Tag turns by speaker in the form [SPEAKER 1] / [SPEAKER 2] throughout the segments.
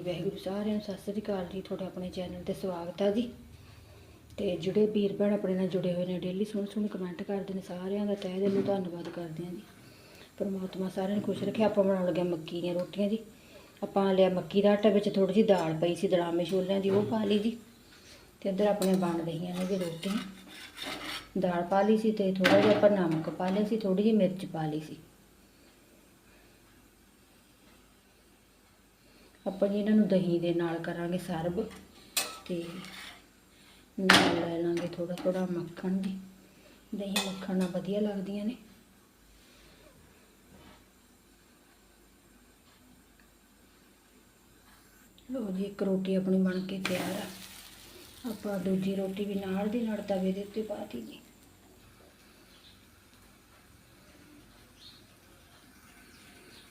[SPEAKER 1] ਜੀ, ਵਾਹਿਗੁਰੂ ਸਾਰਿਆਂ ਨੂੰ ਸਤਿ ਸ੍ਰੀ ਅਕਾਲ ਜੀ, ਤੁਹਾਡੇ ਆਪਣੇ ਚੈਨਲ ਤੇ ਸਵਾਗਤ ਆ ਜੀ। ਤੇ ਜਿਹੜੇ ਵੀਰ ਭੈਣ ਆਪਣੇ ਨਾਲ ਜੁੜੇ ਹੋਏ ਨੇ ਡੇਲੀ ਸੁਣ ਸੁਣ ਕਮੈਂਟ ਕਰਦੇ ਨੇ, ਸਾਰਿਆਂ ਦਾ ਤਹਿ ਦਿਲੋਂ ਧੰਨਵਾਦ ਕਰਦੇ ਹਾਂ ਜੀ। ਪਰਮਾਤਮਾ ਸਾਰਿਆਂ ਨੂੰ ਖੁਸ਼ ਰੱਖੇ, ਆਪਾਂ ਬਣਾਉਣ ਲੱਗੇ ਮੱਕੀ ਦੀਆਂ ਰੋਟੀਆਂ ਜੀ। ਆਪਾਂ ਲਿਆ ਮੱਕੀ ਦਾ ਆਟਾ, ਵਿੱਚ ਥੋੜੀ ਜਿਹੀ ਦਾਲ ਪਈ ਸੀ ਦੜਾਮੇ ਛੋਲਿਆਂ ਦੀ, ਉਹ ਪਾ ਲਈ ਜੀ। ਤੇ ਇੱਧਰ ਆਪਣੇ ਬਣ ਰਹੀਆਂ ਨੇ ਜੀ ਰੋਟੀਆਂ। ਦਾਲ ਪਾ ਲਈ ਸੀ ਤੇ ਥੋੜਾ ਜਿਹਾ ਆਪਾਂ ਨਮਕ ਪਾ ਲਿਆ ਸੀ ਥੋੜੀ ਜਿਹੀ ਮਿਰਚ ਪਾ ਲਈ ਸੀ। ਆਪਾਂ ਜੀ ਇਹਨਾਂ ਨੂੰ ਦਹੀਂ ਦੇ ਨਾਲ ਕਰਾਂਗੇ ਸਰਬ ਤੇ ਨਾਲ ਲੈ ਲਾਂਗੇ ਥੋੜਾ ਥੋੜਾ ਮੱਖਣ ਜੀ ਦਹੀਂ ਮੱਖਣ ਨਾਲ ਵਧੀਆ ਲੱਗਦੀਆਂ ਨੇ। ਲੋ ਜੀ, ਇੱਕ ਰੋਟੀ ਆਪਣੀ ਬਣ ਕੇ ਤਿਆਰ ਆ। ਆਪਾਂ ਦੂਜੀ ਰੋਟੀ ਵੀ ਨਾਲ ਦੀ ਨਾਲ ਤਵੇ ਦੇ ਉੱਤੇ ਪਾਤੀ ਜੀ।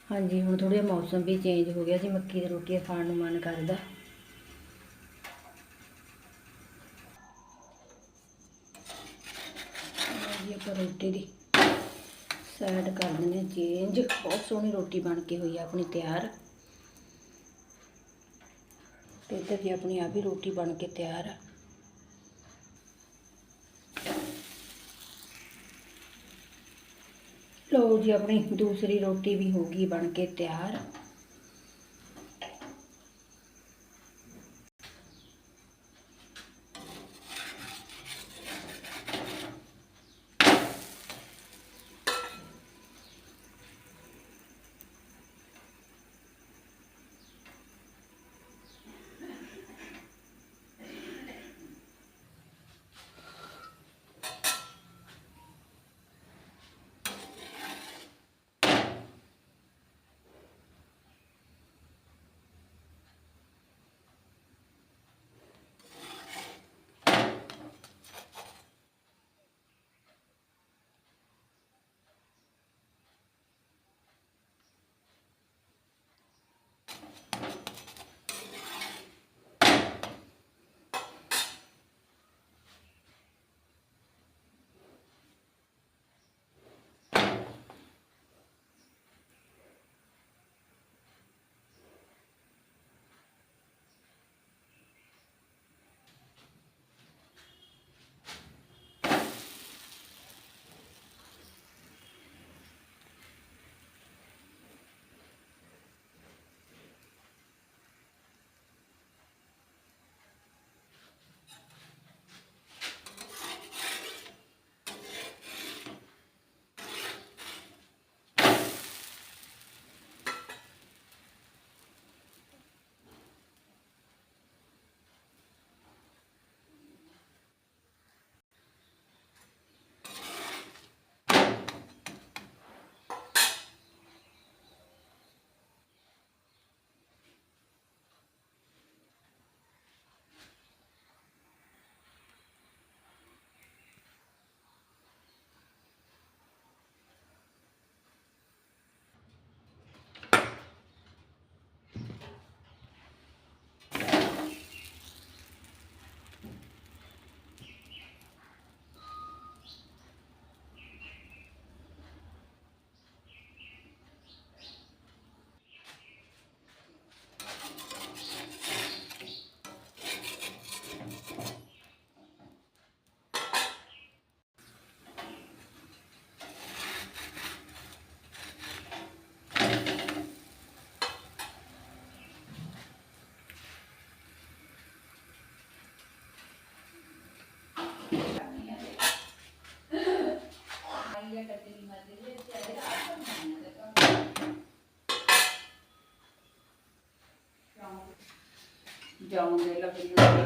[SPEAKER 1] ਹਾਂਜੀ, ਹੁਣ ਥੋੜ੍ਹਾ ਜਿਹਾ ਮੌਸਮ ਵੀ ਚੇਂਜ ਹੋ ਗਿਆ ਸੀ, ਮੱਕੀ ਦੀ ਰੋਟੀ ਖਾਣ ਨੂੰ ਮਨ ਕਰਦਾ। ਜੀ ਆਪਾਂ ਰੋਟੀ ਦੀ ਸਾਈਡ ਕਰ ਦਿੰਦੇ ਹਾਂ ਚੇਂਜ ਬਹੁਤ ਸੋਹਣੀ ਰੋਟੀ ਬਣ ਕੇ ਹੋਈ ਆ ਆਪਣੀ ਤਿਆਰ। ਤੇ ਇੱਧਰ ਜੀ ਆਪਣੀ ਆ ਵੀ ਰੋਟੀ ਬਣ ਕੇ ਤਿਆਰ ਆ। ਲਓ ਜੀ ਆਪਣੀ ਦੂਸਰੀ ਰੋਟੀ ਵੀ ਹੋ ਗਈ ਬਣ ਕੇ ਤਿਆਰ।
[SPEAKER 2] జాముండేలా పిల్లలు